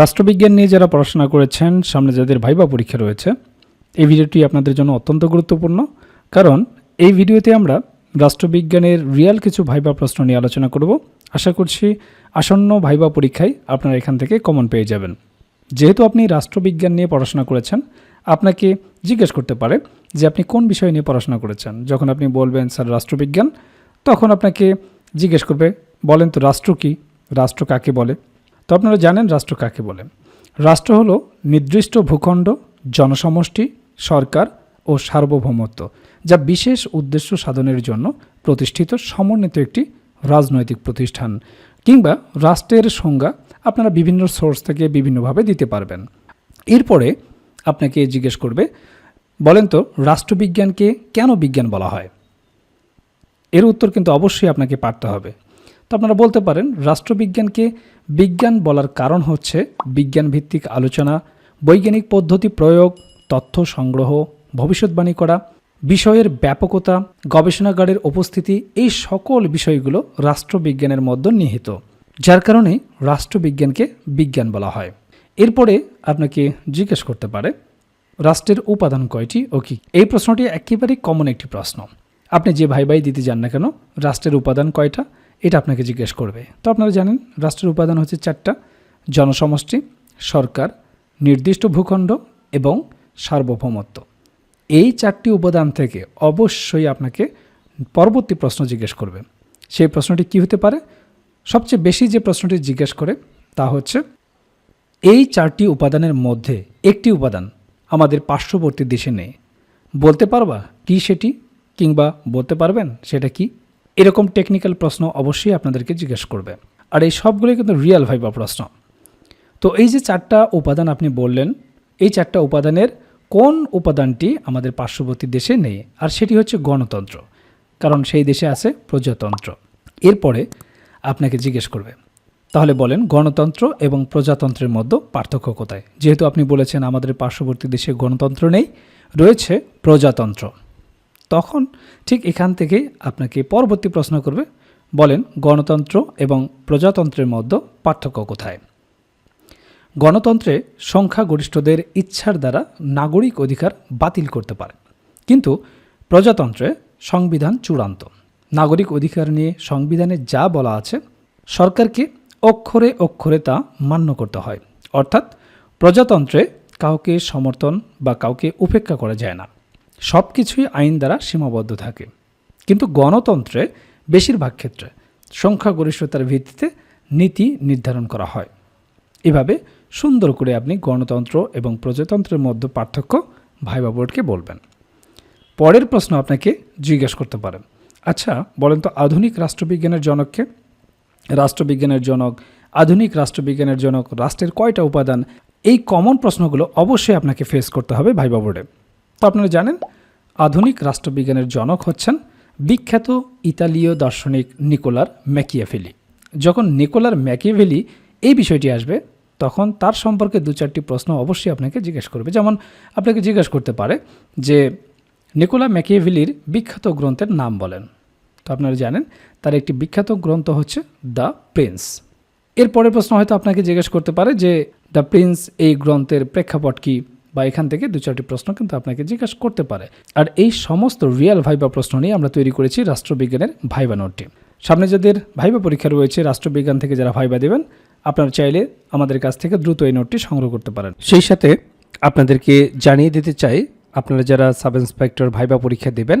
রাষ্ট্রবিজ্ঞান নিয়ে যারা পড়াশোনা করেছেন, সামনে যাদের ভাইবা পরীক্ষা রয়েছে, এই ভিডিওটি আপনাদের জন্য অত্যন্ত গুরুত্বপূর্ণ। কারণ এই ভিডিওতে আমরা রাষ্ট্রবিজ্ঞানের রিয়াল কিছু ভাইবা প্রশ্ন নিয়ে আলোচনা করব। আশা করছি আসন্ন ভাইবা পরীক্ষায় আপনারা এখান থেকে কমন পেয়ে যাবেন। যেহেতু আপনি রাষ্ট্রবিজ্ঞান নিয়ে পড়াশোনা করেছেন, আপনাকে জিজ্ঞেস করতে পারে যে আপনি কোন বিষয় নিয়ে পড়াশোনা করেছেন। যখন আপনি বলবেন, স্যার, রাষ্ট্রবিজ্ঞান, তখন আপনাকে জিজ্ঞেস করবে, বলেন তো, রাষ্ট্র কি? রাষ্ট্র কাকে বলে? তো আপনারা জানেন রাষ্ট্র কাকে বলে। রাষ্ট্র হলো নির্দিষ্ট ভূখণ্ড, জনসমষ্টি, সরকার ও সার্বভৌমত্ব, যা বিশেষ উদ্দেশ্য সাধনের জন্য প্রতিষ্ঠিত সমন্বিত একটি রাজনৈতিক প্রতিষ্ঠান কিংবা রাষ্ট্রের সংজ্ঞা আপনারা বিভিন্ন সোর্স থেকে বিভিন্নভাবে দিতে পারবেন। এরপরে আপনাকে জিজ্ঞেস করবে, বলেন তো রাষ্ট্রবিজ্ঞানকে কেন বিজ্ঞান বলা হয়? এর উত্তর কিন্তু অবশ্যই আপনাকে পারতে হবে। তো আপনারা বলতে পারেন, রাষ্ট্রবিজ্ঞানকে বিজ্ঞান বলার কারণ হচ্ছে বিজ্ঞান ভিত্তিক আলোচনা, বৈজ্ঞানিক পদ্ধতি প্রয়োগ, তথ্য সংগ্রহ, ভবিষ্যৎবাণী করা, বিষয়ের ব্যাপকতা, গবেষণাগারের উপস্থিতি, এই সকল বিষয়গুলো রাষ্ট্রবিজ্ঞানের মধ্যে নিহিত, যার কারণে রাষ্ট্রবিজ্ঞানকে বিজ্ঞান বলা হয়। এরপরে আপনাকে জিজ্ঞেস করতে পারে, রাষ্ট্রের উপাদান কয়টি ও কি? এই প্রশ্নটি একেবারেই কমন একটি প্রশ্ন। আপনি যে ভাই ভাই দিতে যান না কেন, রাষ্ট্রের উপাদান কয়টা? এটা আপনাকে জিজ্ঞেস করবে। তো আপনারা জানেন, রাষ্ট্রের উপাদান হচ্ছে চারটা। জনসমষ্টি, সরকার, নির্দিষ্ট ভূখণ্ড এবং সার্বভৌমত্ব। এই চারটি উপাদান থেকে অবশ্যই আপনাকে পরবর্তী প্রশ্ন জিজ্ঞেস করবে। সেই প্রশ্নটি কি হতে পারে? সবচেয়ে বেশি যে প্রশ্নটি জিজ্ঞেস করে তা হচ্ছে, এই চারটি উপাদানের মধ্যে একটি উপাদান আমাদের পার্শ্ববর্তী দেশে নেই। বলতে পারবা কি সেটি? কিংবা বলতে পারবেন সেটা কি? এরকম টেকনিক্যাল প্রশ্ন অবশ্যই আপনাদেরকে জিজ্ঞেস করবে। আর এই সবগুলোই কিন্তু রিয়েল ভাইবা প্রশ্ন। তো এই যে চারটা উপাদান আপনি বললেন, এই চারটা উপাদানের কোন উপাদানটি আমাদের পার্শ্ববর্তী দেশে নেই? আর সেটি হচ্ছে গণতন্ত্র, কারণ সেই দেশে আছে প্রজাতন্ত্র। এরপরে আপনাকে জিজ্ঞেস করবে, তাহলে বলেন গণতন্ত্র এবং প্রজাতন্ত্রের মধ্যে পার্থক্য কোথায়? যেহেতু আপনি বলেছেন আমাদের পার্শ্ববর্তী দেশে গণতন্ত্র নেই, রয়েছে প্রজাতন্ত্র। তখন ঠিক এখান থেকে আপনাকে পরবর্তী প্রশ্ন করবে, বলেন গণতন্ত্র এবং প্রজাতন্ত্রের মধ্যে পার্থক্য কোথায়? গণতন্ত্রে সংখ্যাগরিষ্ঠদের ইচ্ছার দ্বারা নাগরিক অধিকার বাতিল করতে পারে, কিন্তু প্রজাতন্ত্রে সংবিধান চূড়ান্ত। নাগরিক অধিকার নিয়ে সংবিধানে যা বলা আছে, সরকারকে অক্ষরে অক্ষরে তা মান্য করতে হয়। অর্থাৎ প্রজাতন্ত্রে কাউকে সমর্থন বা কাউকে উপেক্ষা করা যায় না। সব কিছুই আইন দ্বারা সীমাবদ্ধ থাকে। কিন্তু গণতন্ত্রে, বেশিরভাগ ক্ষেত্রে সংখ্যাগরিষ্ঠতার ভিত্তিতে নীতি নির্ধারণ করা হয়। এভাবে সুন্দর করে আপনি গণতন্ত্র এবং প্রজাতন্ত্রের মধ্যে পার্থক্য ভাইবা বোর্ডকে বলবেন। পরের প্রশ্ন আপনাকে জিজ্ঞেস করতে পারেন আচ্ছা বলেন তো আধুনিক রাষ্ট্রবিজ্ঞানের জনককে। রাষ্ট্রবিজ্ঞানের জনক, আধুনিক রাষ্ট্রবিজ্ঞানের জনক, রাষ্ট্রের কয়টা উপাদান? এই কমন প্রশ্নগুলো অবশ্যই আপনাকে ফেস করতে হবে ভাইবা বোর্ডে। তো আপনারা জানেন, আধুনিক রাষ্ট্রবিজ্ঞানের জনক হচ্ছেন বিখ্যাত ইতালীয় দার্শনিক নিকোলার ম্যাকিয়াভেলি। যখন নিকোলার ম্যাকিয়াভেলি এই বিষয়টি আসবে, তখন তার সম্পর্কে দু চারটি প্রশ্ন অবশ্যই আপনাকে জিজ্ঞেস করবে। যেমন, আপনাকে জিজ্ঞেস করতে পারে যে, নিকোলা ম্যাকিয়াভেলির বিখ্যাত গ্রন্থের নাম বলেন। তো আপনারা জানেন, তার একটি বিখ্যাত গ্রন্থ হচ্ছে দ্য প্রিন্স। এর পরের প্রশ্ন হয়তো আপনাকে জিজ্ঞেস করতে পারে যে, দ্য প্রিন্স এই গ্রন্থের প্রেক্ষাপট কী? বা এখান থেকে দু চারটি প্রশ্ন কিন্তু আপনাকে জিজ্ঞাসা করতে পারে। আর এই সমস্ত রিয়েল ভাইবা প্রশ্ন নিয়ে আমরা তৈরি করেছি রাষ্ট্রবিজ্ঞানের ভাইবা নোটটি। সামনে যাদের ভাইবা পরীক্ষা রয়েছে, রাষ্ট্রবিজ্ঞান থেকে যারা ভাইবা দেবেন, আপনারা চাইলে আমাদের কাছ থেকে দ্রুত এই নোটটি সংগ্রহ করতে পারেন। সেই সাথে আপনাদেরকে জানিয়ে দিতে চাই, আপনারা যারা সাব ইন্সপেক্টর ভাইবা পরীক্ষা দেবেন